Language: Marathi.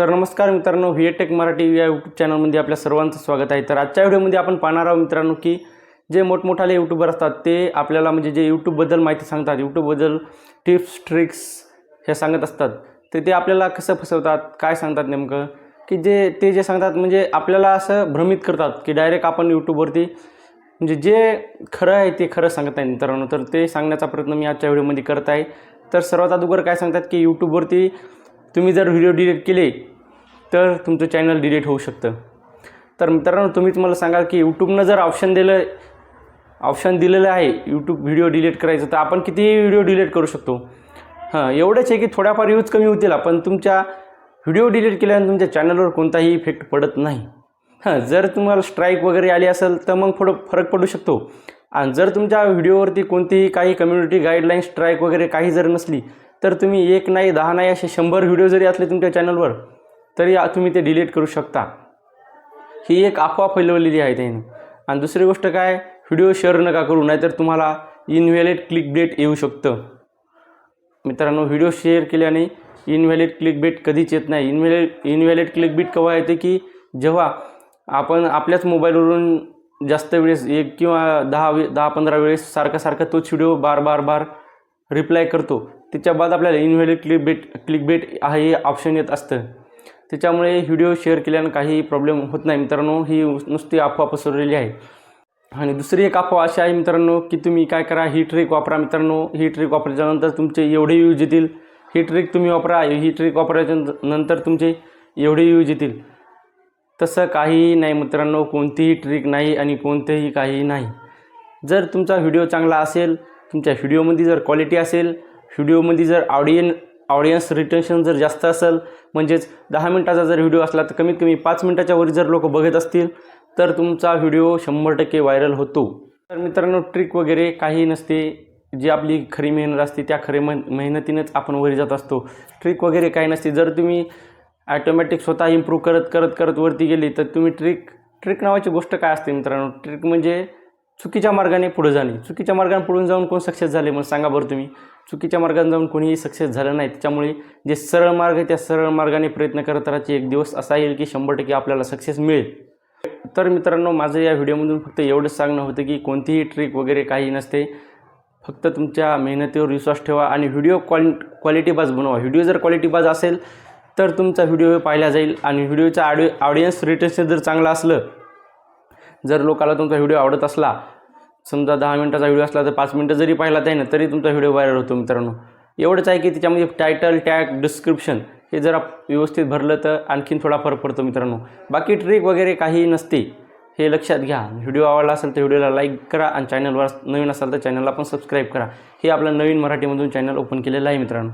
तर नमस्कार मित्रांनो व्ही टेक मराठी या यूट्यूब चॅनलमध्ये आपल्या सर्वांचं स्वागत आहे. तर आजच्या व्हिडिओमध्ये आपण पाहणार आहोत मित्रांनो की जे मोठमोठाले यूट्यूबर असतात ते आपल्याला म्हणजे जे यूट्यूबबद्दल माहिती सांगतात यूट्यूबबद्दल टिप्स ट्रिक्स हे सांगत असतात. तर ते आपल्याला कसं फसवतात काय सांगतात नेमकं? की जे ते जे सांगतात म्हणजे आपल्याला असं भ्रमित करतात की डायरेक्ट आपण यूट्यूबवरती म्हणजे जे खरं आहे ते खरं सांगत आहे मित्रांनो. तर ते सांगण्याचा प्रयत्न मी आजच्या व्हिडिओमध्ये करत आहे. तर सर्वात अगोदर काय सांगतात की यूट्यूबवरती तुम्ही जर व्हिडिओ डिलीट केले तर तुमचं चॅनल डिलीट होऊ शकतं. तर मित्रांनो तुम्हीच मला सांगाल की यूट्यूबनं जर ऑप्शन दिलं ऑप्शन दिलेलं आहे यूट्यूब व्हिडिओ डिलीट करायचं तर आपण कितीही व्हिडिओ डिलीट करू शकतो. हां एवढंच आहे की थोड्याफार यूज कमी होतील पण तुमच्या व्हिडिओ डिलीट केल्याने तुमच्या चॅनलवर कोणताही इफेक्ट पडत नाही. हां जर तुम्हाला स्ट्राईक वगैरे आली असेल तर मग थोडं फरक पडू शकतो. आणि जर तुमच्या व्हिडिओवरती कोणतीही काही कम्युनिटी गाईडलाईन स्ट्राईक वगैरे काही जर नसली तर तुम्ही एक नाही दहा नाही असे शंभर व्हिडिओ जरी असले तुमच्या चॅनलवर तरी तुम्ही ते डिलीट करू शकता. ही एक अफवा फैलवलेली आहे त्याने. आणि दुसरी गोष्ट काय? व्हिडिओ शेअर नका करू नाहीतर तुम्हाला इनव्हॅलिड क्लिक बेट येऊ शकतं. मित्रांनो व्हिडिओ शेअर केल्याने इनव्हॅलिड क्लिक बेट कधीच येत नाही. इनव्हॅलिड इनव्हॅलिड क्लिक बेट केव्हा येते की जेव्हा आपण आपल्याच मोबाईलवरून जास्त वेळेस एक किंवा दहा वे दहा पंधरा वेळेस सारखा सारखा तोच व्हिडिओ बार बार बार रिप्लाय करतो. त्याच्या बाद आपल्याला invalid click bet click bet हे ऑप्शन येत असतं. त्याच्यामुळे व्हिडिओ शेअर केल्यानं काही प्रॉब्लेम होत नाही मित्रांनो. ही नुसती अफवा पसरलेली आहे. आणि दुसरी एक अफवा अशी आहे मित्रांनो की तुम्ही काय करा ही ट्रिक वापरा मित्रांनो. ही ट्रिक वापरल्यानंतर तुमचे एवढे यूज येतील. ही ट्रिक तुम्ही वापरा ही ट्रिक वापरायच्या नंतर तुमचे एवढे यूज येतील. तसं काहीही नाही मित्रांनो कोणतीही ट्रिक नाही आणि कोणतेही काही नाही. जर तुमचा व्हिडिओ चांगला असेल तुमच्या व्हिडिओमध्ये जर क्वालिटी असेल व्हिडिओमध्ये जर ऑडियन ऑडियन्स रिटेन्शन जर जास्त असेल म्हणजेच दहा मिनटाचा जर व्हिडिओ असला तर कमीत कमी पाच मिनटाच्या वरी जर लोक बघत असतील तर तुमचा व्हिडिओ शंभर टक्के व्हायरल होतो. तर मित्रांनो ट्रिक वगैरे काही नसते. जी आपली खरी मेहनत असते त्या खरी मेह मेहनतीनेच आपण वरी जात असतो. ट्रिक वगैरे काही नसते. जर तुम्ही ॲटोमॅटिक स्वतः इम्प्रूव्ह करत करत करत वरती गेली तर तुम्ही ट्रिक ट्रिक नावाची गोष्ट काय असते मित्रांनो? ट्रिक म्हणजे चुकीच्या मार्गाने पुढे जाणे. चुकीच्या मार्गाने पुढून जाऊन कोण सक्सेस झाले मग सांगा बरं तुम्ही. चुकीच्या मार्गाने जाऊन कोणीही सक्सेस झालं नाही. त्याच्यामुळे जे सरळ मार्ग आहे त्या सरळ मार्गाने प्रयत्न करत राहायचे. एक दिवस असा येईल की शंभर टक्के आपल्याला सक्सेस मिळेल. तर मित्रांनो माझं या व्हिडिओमधून फक्त एवढंच सांगणं होतं की कोणतीही ट्रिक वगैरे काही नसते. फक्त तुमच्या मेहनतीवर विश्वास ठेवा आणि व्हिडिओ क्वालि क्वालिटीबाज बनवा. व्हिडिओ जर क्वालिटीबाज असेल तर तुमचा व्हिडिओ पाहिला जाईल. आणि व्हिडिओचा ऑडिओ ऑडियन्स रिटेन्शन जर चांगलं असलं जर लोकाला तुमचा व्हिडिओ आवडत असला समजा दहा मिनटाचा व्हिडिओ असला तर पाच मिनटं जरी पाहिला त्याने तरी तुमचा व्हिडिओ व्हायरल होतो मित्रांनो. एवढंच आहे की त्याच्यामध्ये टायटल टॅग डिस्क्रिप्शन हे जरा व्यवस्थित भरलं तर आणखीन थोडा फरक पडतो मित्रांनो. बाकी ट्रिक वगैरे काही नसते हे लक्षात घ्या. व्हिडिओ आवडला असेल तर व्हिडिओला लाईक करा आणि चॅनलवर नवीन असाल तर चॅनलला पण सबस्क्राईब करा. हे आपलं नवीन मराठीमधून चॅनल ओपन केलेलं आहे मित्रांनो.